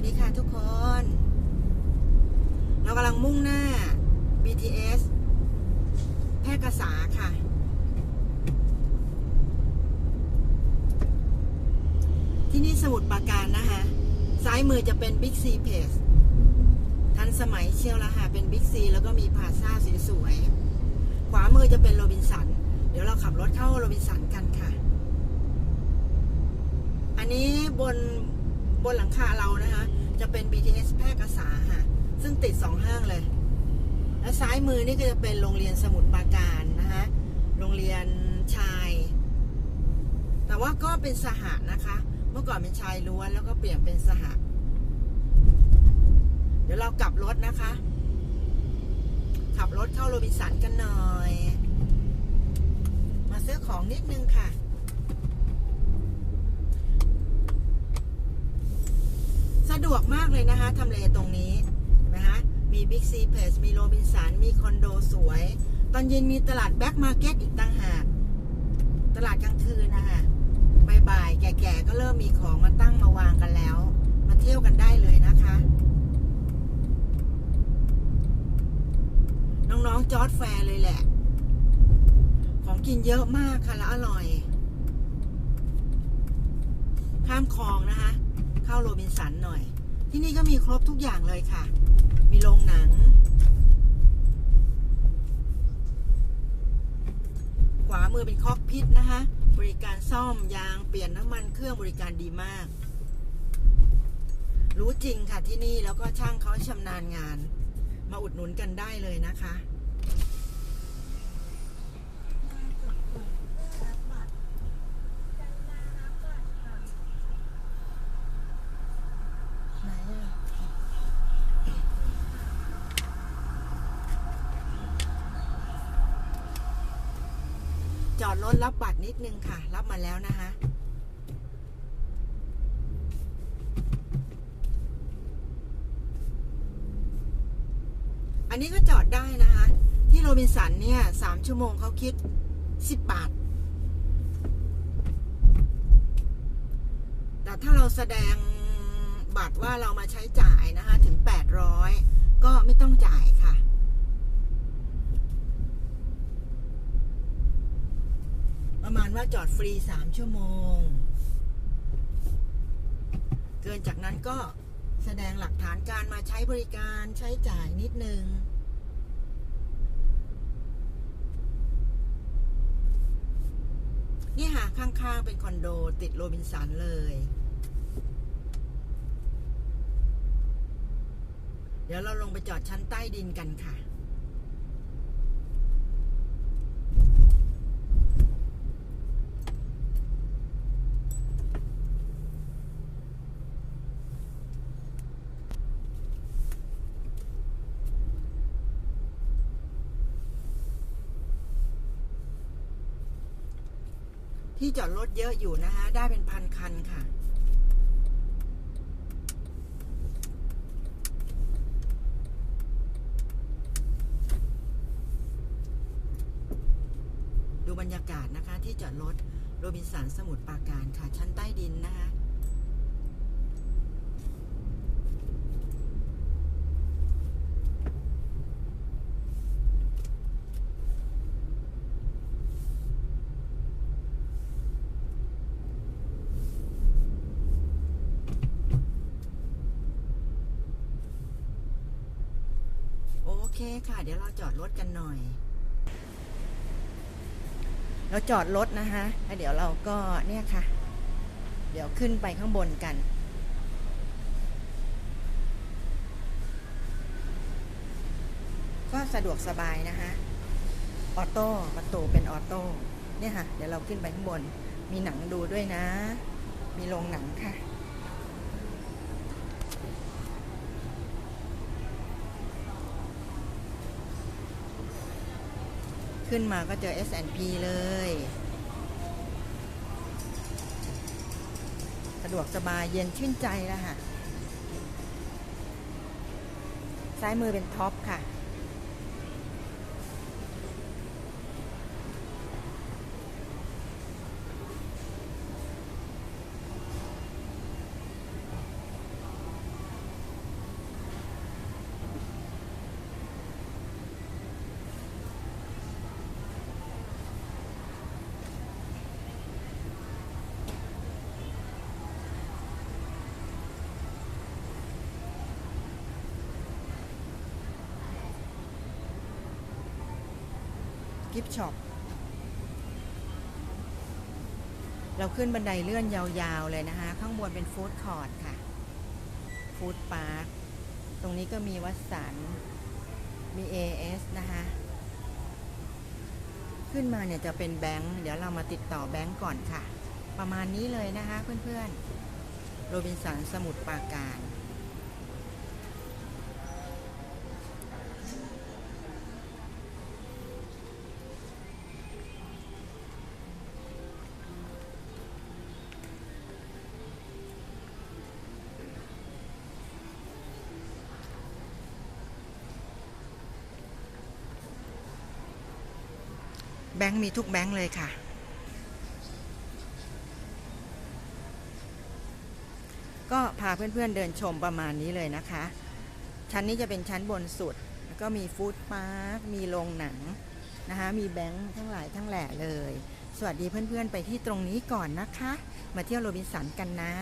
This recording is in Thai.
วัสดีค่ะทุกคน เรากำลังมุ่งหน้า BTS แพร่กษาค่ะ ที่นี่สมุทรปราการนะคะ ซ้ายมือจะเป็น Big C Place ทันสมัยเชียวละค่ะ เป็น Big C แล้วก็มีพาซ่าสวยๆ ขวามือจะเป็นโรบินสัน เดี๋ยวเราขับรถเข้าโรบินสันกันค่ะ อันนี้บน บนหลังคาเรานะคะ จะเป็น BTS แพร่กษาค่ะซึ่งติดสองห้างเลย และซ้ายมือนี่ก็จะเป็นโรงเรียนสมุทรปราการนะคะโรงเรียนชาย แต่ว่าก็เป็นสหะนะคะ เมื่อก่อนเป็นชายล้วนแล้วก็เปลี่ยนเป็นสหะเดี๋ยวเรากลับรถนะคะ ขับรถเข้าโรบินสันกันหน่อย มาซื้อของนิดนึงค่ะ สะดวกมากเลยนะคะทำเลตรงนี้นะคะมีบิ๊กซีเพสมีโรบินสัน มีคอนโดสวย ตอนเย็นมีตลาดแบ็กมาร์เก็ตอีกต่างหาก ตลาดกลางคืนนะคะบ่ายๆ แก่ๆ ก็เริ่มมีของมาตั้งมาวางกันแล้ว มาเที่ยวกันได้เลยนะคะ น้องๆ จอร์ดแฟร์เลยแหละ ของกินเยอะมากค่ะ แล้วอร่อย ข้ามคลองนะคะ เข้าโรบินสันหน่อย ที่นี่ก็มีครบทุกอย่างเลยค่ะ มีโรงหนัง ขวามือเป็นคอกพิทนะคะ บริการซ่อมยางเปลี่ยนน้ำมันเครื่องบริการดีมาก รู้จริงค่ะที่นี่แล้วก็ช่างเขาชำนาญงาน มาอุดหนุนกันได้เลยนะคะ ไหนอะ จอดรถรับบัตรนิดนึงค่ะ รับมาแล้วนะคะอันนี้ก็จอดได้นะคะ ที่โรบินสันเนี่ยสามชั่วโมงเขาคิดสิบบาท แต่ถ้าเราแสดงบัตรว่าเรามาใช้จ่ายนะคะ ถึง800ก็ไม่ต้องจ่ายค่ะ ประมาณว่าจอดฟรี3ชั่วโมง เกินจากนั้นก็แสดงหลักฐานการมาใช้บริการใช้จ่ายนิดนึง นี่ค่ะข้างๆเป็นคอนโดติดโรบินสันเลย เดี๋ยวเราลงไปจอดชั้นใต้ดินกันค่ะ ที่จอดรถเยอะอยู่นะคะ ได้เป็นพันคันค่ะ ดูบรรยากาศนะคะ ที่จอดรถโรบินสันสมุทรปราการค่ะ ชั้นใต้ดินนะคะ โอเคค่ะ เดี๋ยวเราจอดรถกันหน่อย เราจอดรถนะคะแล้วเดี๋ยวเราก็เนี่ยค่ะ เดี๋ยวขึ้นไปข้างบนกันก็สะดวกสบายนะคะออโต้ประตูเป็นออโต้เนี่ยค่ะ เดี๋ยวเราขึ้นไปข้างบน มีหนังดูด้วยนะ มีโรงหนังค่ะ ขึ้นมาก็เจอ S&P เลย สะดวกสบายเย็นชื่นใจแล้วค่ะ ซ้ายมือเป็นท็อปค่ะ กิฟช็อปเราขึ้นบันไดเลื่อนยาวๆเลยนะคะ ข้างบนเป็นฟู้ดคอร์ทค่ะฟู้ดพาร์คตรงนี้ก็มีวัดสันมี AS นะคะ ขึ้นมาเนี่ยจะเป็นแบงค์เดี๋ยวเรามาติดต่อแบงค์ก่อนค่ะ ประมาณนี้เลยนะคะเพื่อนๆโรบินสันสมุทรปราการ แบงค์มีทุกแบงค์เลยค่ะ ก็พาเพื่อนๆเดินชมประมาณนี้เลยนะคะ ชั้นนี้จะเป็นชั้นบนสุด แล้วก็มีฟู้ดพาร์ค มีโรงหนังนะคะ มีแบงค์ทั้งหลายทั้งแหล่เลย สวัสดีเพื่อนๆไปที่ตรงนี้ก่อนนะคะ มาเที่ยวโรบินสันกันนะ